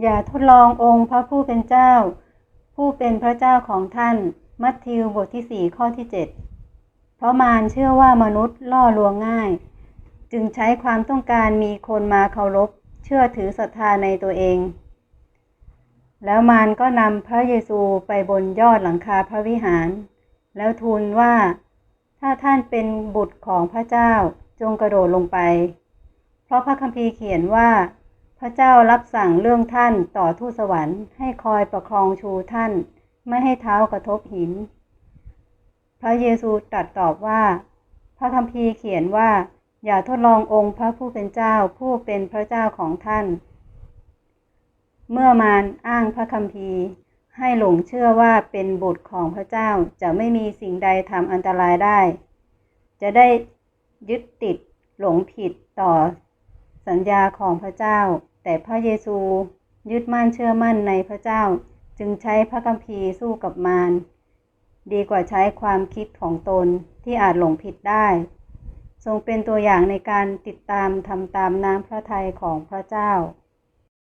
อย่าทดลององค์พระผู้เป็นเจ้า ผู้เป็นพระเจ้าของท่าน มัทธิวบทที่4ข้อที่7เพราะมารเชื่อว่ามนุษย์ล่อลวงง่าย จึงใช้ความต้องการมีคนมาเคารพ เชื่อถือศรัทธาในตัวเอง แล้วมารก็นำพระเยซูไปบนยอดหลังคาพระวิหาร แล้วทูลว่า ถ้าท่านเป็นบุตรของพระเจ้าจงกระโดดลงไป เพราะพระคัมภีร์เขียนว่า พระเจ้ารับสั่งเรื่องท่านต่อทูตสวรรค์ให้คอยประคองชูท่าน ไม่ให้เท้ากระทบหิน พระเยซูตรัสตอบว่า พระคัมภีร์เขียนว่า อย่าทดลององค์พระผู้เป็นเจ้าผู้เป็นพระเจ้าของท่าน เมื่อมารอ้างพระคัมภีร์ ให้หลงเชื่อว่าเป็นบุตรของพระเจ้าจะไม่มีสิ่งใดทำอันตรายได้ จะได้ยึดติดหลงผิดต่อสัญญาของพระเจ้า แต่พระเยซูยึดมั่นเชื่อมั่นในพระเจ้า จึงใช้พระคัมภีร์สู้กับมาร ดีกว่าใช้ความคิดของตนที่อาจหลงผิดได้ ทรงเป็นตัวอย่างในการติดตามทำตามน้ำพระทัยของพระเจ้า